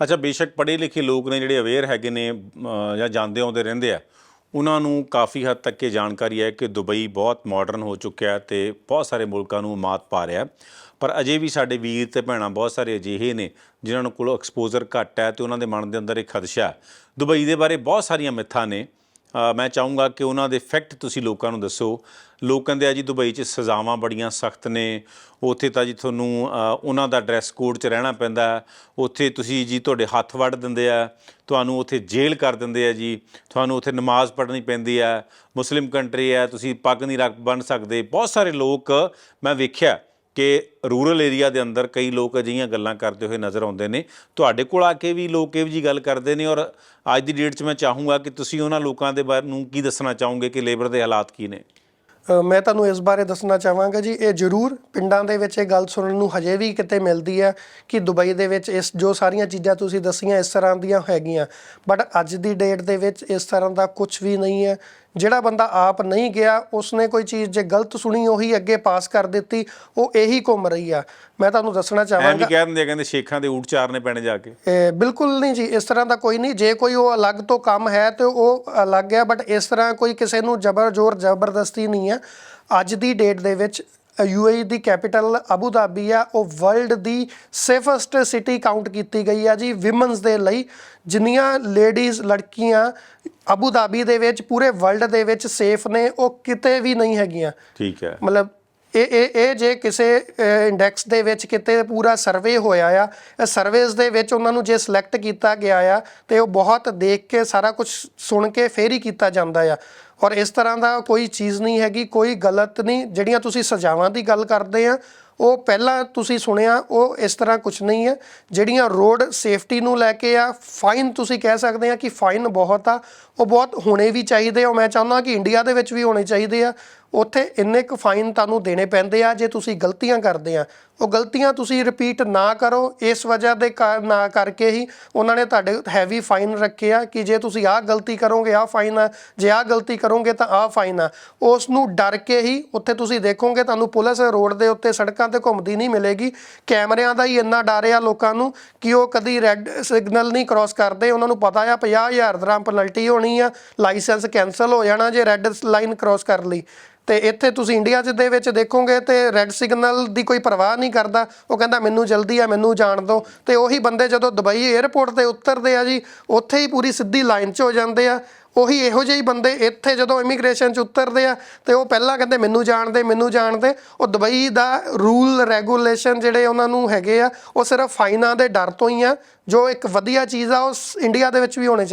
ਅੱਛਾ, ਬੇਸ਼ੱਕ ਪੜ੍ਹੇ ਲਿਖੇ ਲੋਕ ਨੇ ਜਿਹੜੇ ਅਵੇਅਰ ਹੈਗੇ ਨੇ ਜਾਂ ਜਾਂਦੇ ਆਉਂਦੇ ਰਹਿੰਦੇ ਆ, ਉਹਨਾਂ ਨੂੰ ਕਾਫੀ ਹੱਦ ਤੱਕ ਇਹ ਜਾਣਕਾਰੀ ਹੈ ਕਿ ਦੁਬਈ ਬਹੁਤ ਮਾਡਰਨ ਹੋ ਚੁੱਕਿਆ ਤੇ ਬਹੁਤ ਸਾਰੇ ਮੁਲਕਾਂ ਨੂੰ ਮਾਤ ਪਾ ਰਿਹਾ ਪਰ ਅਜੇ ਵੀ ਸਾਡੇ ਵੀਰ ਤੇ ਭੈਣਾਂ ਬਹੁਤ ਸਾਰੇ ਅਜਿਹੇ ਨੇ, ਜਿਨ੍ਹਾਂ ਨੂੰ ਕੋਲ ਐਕਸਪੋਜ਼ਰ ਘੱਟ ਹੈ ਤੇ ਉਹਨਾਂ ਦੇ ਮਨ ਦੇ ਅੰਦਰ ਇੱਕ ਖਦਸ਼ਾ ਦੁਬਈ ਦੇ ਬਾਰੇ ਬਹੁਤ ਸਾਰੀਆਂ ਮਿੱਥਾਂ ਨੇ ਮੈਂ ਚਾਹੂੰਗਾ ਕਿ ਉਹਨਾਂ ਦੇ ਫੈਕਟ ਤੁਸੀਂ ਲੋਕਾਂ ਨੂੰ ਦੱਸੋ। ਲੋਕ ਕਹਿੰਦੇ ਆ ਜੀ ਦੁਬਈ 'ਚ ਸਜ਼ਾਵਾਂ ਬੜੀਆਂ ਸਖਤ ਨੇ। ਉੱਥੇ ਤਾਂ ਜੀ ਤੁਹਾਨੂੰ ਉਹਨਾਂ ਦਾ ਡਰੈਸ ਕੋਡ 'ਚ ਰਹਿਣਾ ਪੈਂਦਾ ਉੱਥੇ ਤੁਸੀਂ ਜੀ ਤੁਹਾਡੇ ਹੱਥ ਵੱਢ ਦਿੰਦੇ ਆ। ਤੁਹਾਨੂੰ ਉੱਥੇ ਜੇਲ੍ਹ ਕਰ ਦਿੰਦੇ ਆ ਜੀ। ਤੁਹਾਨੂੰ ਉੱਥੇ ਨਮਾਜ਼ ਪੜ੍ਹਨੀ ਪੈਂਦੀ ਹੈ ਮੁਸਲਿਮ ਕੰਟਰੀ ਹੈ ਤੁਸੀਂ ਪੱਗ ਨਹੀਂ ਰੱਖ ਬੰਨ ਸਕਦੇ। ਬਹੁਤ ਸਾਰੇ ਲੋਕ ਮੈਂ ਵੇਖਿਆ ਕਿ ਰੂਰਲ ਏਰੀਆ ਦੇ ਅੰਦਰ ਕਈ ਲੋਕ ਅਜਿਹੀਆਂ ਗੱਲਾਂ ਕਰਦੇ ਹੋਏ ਨਜ਼ਰ ਆਉਂਦੇ ਨੇ। ਤੁਹਾਡੇ ਕੋਲ ਆ ਕੇ ਵੀ ਲੋਕ ਇਹੋ ਜੀ ਗੱਲ ਕਰਦੇ ਨੇ ਔਰ ਅੱਜ ਦੀ ਡੇਟ 'ਚ ਮੈਂ ਚਾਹੂੰਗਾ ਕਿ ਤੁਸੀਂ ਉਹਨਾਂ ਲੋਕਾਂ ਦੇ ਬਾਰੇ ਨੂੰ ਕੀ ਦੱਸਣਾ ਚਾਹੋਗੇ ਕਿ ਲੇਬਰ ਦੇ ਹਾਲਾਤ ਕੀ ਨੇ? ਮੈਂ ਤੁਹਾਨੂੰ ਇਸ ਬਾਰੇ ਦੱਸਣਾ ਚਾਹਾਂਗਾ ਜੀ, ਇਹ ਜ਼ਰੂਰ ਪਿੰਡਾਂ ਦੇ ਵਿੱਚ ਇਹ ਗੱਲ ਸੁਣਨ ਨੂੰ ਹਜੇ ਵੀ ਕਿਤੇ ਮਿਲਦੀ ਹੈ ਕਿ ਦੁਬਈ ਦੇ ਵਿੱਚ ਇਸ, ਜੋ ਸਾਰੀਆਂ ਚੀਜ਼ਾਂ ਤੁਸੀਂ ਦੱਸੀਆਂ ਇਸ ਤਰ੍ਹਾਂ ਦੀਆਂ ਹੈਗੀਆਂ। ਬਟ ਅੱਜ ਦੀ ਡੇਟ ਦੇ ਵਿੱਚ ਇਸ ਤਰ੍ਹਾਂ ਦਾ ਕੁਝ ਵੀ ਨਹੀਂ ਹੈ। ਜਿਹੜਾ ਬੰਦਾ ਆਪ ਨਹੀਂ ਗਿਆ ਉਸਨੇ ਕੋਈ ਚੀਜ਼ ਜੇ ਗਲਤ ਸੁਣੀ ਉਹੀ ਅੱਗੇ ਪਾਸ ਕਰ ਦਿੱਤੀ ਉਹ ਇਹੀ ਘੁੰਮ ਰਹੀ ਆ। ਮੈਂ ਤੁਹਾਨੂੰ ਦੱਸਣਾ ਐਂ ਵੀ ਚਾਹਾਂਗਾ ਕਹਿ ਦਿੰਦੇ ਕਹਿੰਦੇ ਸ਼ੇਖਾਂ ਦੇ ਊਠ ਚਾਰਨੇ ਪੈਣੇ ਜਾ ਕੇ। ਇਹ ਬਿਲਕੁਲ ਨਹੀਂ ਜੀ ਇਸ ਤਰ੍ਹਾਂ ਦਾ ਕੋਈ ਨਹੀਂ। ਜੇ ਕੋਈ ਉਹ ਅਲੱਗ ਤੋਂ ਕੰਮ ਹੈ ਤੇ ਉਹ ਅਲੱਗ ਹੈ ਬਟ ਇਸ ਤਰ੍ਹਾਂ ਕੋਈ ਕਿਸੇ ਨੂੰ ਜ਼ਬਰ ਜ਼ੋਰ ਜ਼ਬਰਦਸਤੀ ਨਹੀਂ ਹੈ ਅੱਜ ਦੀ ਡੇਟ ਦੇ ਵਿੱਚ ਯੂਏਈ ਦੀ ਕੈਪੀਟਲ ਅਬੂ ਧਾਬੀ ਆ ਉਹ ਵਰਲਡ ਦੀ ਸੇਫੈਸਟ ਸਿਟੀ ਕਾਊਂਟ ਕੀਤੀ ਗਈ ਆ ਜੀ ਵਿਮਨਸ ਦੇ ਲਈ। ਜਿੰਨੀਆਂ ਲੇਡੀਜ਼ ਲੜਕੀਆਂ ਅਬੂ ਧਾਬੀ ਦੇ ਵਿੱਚ ਪੂਰੇ ਵਰਲਡ ਦੇ ਵਿੱਚ ਸੇਫ ਨੇ ਉਹ ਕਿਤੇ ਵੀ ਨਹੀਂ ਹੈਗੀਆਂ। ਠੀਕ ਹੈ। ਮਤਲਬ ਇਹ ਇਹ ਇਹ ਜੇ ਕਿਸੇ ਇੰਡੈਕਸ ਦੇ ਵਿੱਚ ਕਿਤੇ ਪੂਰਾ ਸਰਵੇ ਹੋਇਆ ਆ ਇਹ ਸਰਵੇਸ ਦੇ ਵਿੱਚ ਉਹਨਾਂ ਨੂੰ ਜੇ ਸਿਲੈਕਟ ਕੀਤਾ ਗਿਆ ਆ ਤੇ ਉਹ ਬਹੁਤ ਦੇਖ ਕੇ ਸਾਰਾ ਕੁਝ ਸੁਣ ਕੇ ਫੇਰ ਹੀ ਕੀਤਾ ਜਾਂਦਾ ਆ। ਔਰ ਇਸ ਤਰ੍ਹਾਂ ਦਾ ਕੋਈ ਚੀਜ਼ ਨਹੀਂ ਹੈਗੀ, ਕੋਈ ਗਲਤ ਨਹੀਂ। ਜਿਹੜੀਆਂ ਤੁਸੀਂ ਸਜ਼ਾਵਾਂ ਦੀ ਗੱਲ ਕਰਦੇ ਆ, ਉਹ ਪਹਿਲਾਂ ਤੁਸੀਂ ਸੁਣਿਆ, ਉਹ ਇਸ ਤਰ੍ਹਾਂ ਕੁਝ ਨਹੀਂ ਹੈ। ਜਿਹੜੀਆਂ ਰੋਡ ਸੇਫਟੀ ਨੂੰ ਲੈ ਕੇ ਆ, ਫਾਈਨ ਤੁਸੀਂ ਕਹਿ ਸਕਦੇ ਆ ਕਿ ਫਾਈਨ ਬਹੁਤ ਆ। ਉਹ ਬਹੁਤ ਹੋਣੇ ਵੀ ਚਾਹੀਦੇ ਆ। ਮੈਂ ਚਾਹੁੰਦਾ ਕਿ ਇੰਡੀਆ ਦੇ ਵਿੱਚ ਵੀ ਹੋਣੇ ਚਾਹੀਦੇ ਆ। ਉੱਥੇ ਇੰਨੇ ਕੁ ਫਾਈਨ ਤੁਹਾਨੂੰ ਦੇਣੇ ਪੈਂਦੇ ਆ, ਜੇ ਤੁਸੀਂ ਗਲਤੀਆਂ ਕਰਦੇ ਆ। ਉਹ ਗਲਤੀਆਂ ਤੁਸੀਂ ਰਿਪੀਟ ਨਾ ਕਰੋ, ਇਸ ਵਜ੍ਹਾ ਦੇ ਕਾਰ- ਨਾ ਕਰਕੇ ਹੀ ਉਹਨਾਂ ਨੇ ਤੁਹਾਡੇ ਹੈਵੀ ਫਾਈਨ ਰੱਖੇ ਆ ਕਿ ਜੇ ਤੁਸੀਂ ਆਹ ਗਲਤੀ ਕਰੋਗੇ, ਆਹ ਫਾਈਨ ਆ, ਜੇ ਆਹ ਗਲਤੀ ਕਰੋਗੇ ਤਾਂ ਆਹ ਫਾਈਨ ਆ। ਉਸ ਨੂੰ ਡਰ ਕੇ ਹੀ ਉੱਥੇ ਤੁਸੀਂ ਦੇਖੋਗੇ, ਤੁਹਾਨੂੰ ਪੁਲਿਸ ਰੋਡ ਦੇ ਉੱਤੇ ਸੜਕਾਂ ਤੇ ਘੁੰਮਦੀ ਨਹੀਂ ਮਿਲੇਗੀ। ਕੈਮਰਿਆਂ ਦਾ ਹੀ ਇੰਨਾ ਡਰ ਆ ਲੋਕਾਂ ਨੂੰ ਕਿ ਉਹ ਕਦੀ ਰੈੱਡ ਸਿਗਨਲ ਨਹੀਂ ਕ੍ਰਾਸ ਕਰਦੇ। ਉਹਨਾਂ ਨੂੰ ਪਤਾ ਆ 50000 ਦਰਾਂ ਪੈਨਲਟੀ ਹੋਣੀ ਆ ਲਾਇਸੈਂਸ ਕੈਨਸਲ ਹੋ ਜਾਣਾ ਜੇ ਰੈੱਡ ਲਾਈਨ ਕ੍ਰਾਸ ਕਰ ਲਈ। ਤੇ ਇੱਥੇ ਤੁਸੀਂ ਇੰਡੀਆ 'ਚ ਦੇ ਵਿੱਚ ਦੇਖੋਗੇ ਤੇ ਰੈੱਡ ਸਿਗਨਲ ਦੀ ਕੋਈ ਪਰਵਾਹ ਨਹੀਂ ਕਰਦਾ। ਉਹ ਕਹਿੰਦਾ, ਮੈਨੂੰ ਜਲਦੀ ਆ, ਮੈਨੂੰ ਜਾਣ ਦਿਓ। ਤੇ ਉਹੀ ਬੰਦੇ ਜਦੋਂ ਦੁਬਈ 에ਅਰਪੋਰਟ ਤੇ ਉਤਰਦੇ ਆ ਜੀ, ਉੱਥੇ ਹੀ ਪੂਰੀ ਸਿੱਧੀ ਲਾਈਨ 'ਚ ਹੋ ਜਾਂਦੇ ਆ। ਉਹੀ ਇਹੋ ਜਿਹੇ ਬੰਦੇ ਇੱਥੇ ਜਦੋਂ ਇਮੀਗ੍ਰੇਸ਼ਨ 'ਚ ਉਤਰਦੇ ਆ ਤੇ ਉਹ ਪਹਿਲਾਂ ਕਹਿੰਦੇ, ਮੈਨੂੰ ਜਾਣਦੇ ਮੈਨੂੰ ਜਾਣਦੇ ਉਹ ਦੁਬਈ ਦਾ ਰੂਲ ਰੈਗੂਲੇਸ਼ਨ ਜਿਹੜੇ ਉਹਨਾਂ ਨੂੰ ਹੈਗੇ ਆ, ਉਹ ਸਿਰਫ ਫਾਈਨਾਂ ਦੇ ਡਰ ਤੋਂ ਹੀ ਆ। ਜੋ ਇੱਕ ਵਧੀਆ ਚੀਜ਼ ਆ ਉਸ ਇੰਡੀਆ ਦੇ ਵਿੱਚ ਵੀ ਹੋਣੇ ਚਾਹੀਦੇ।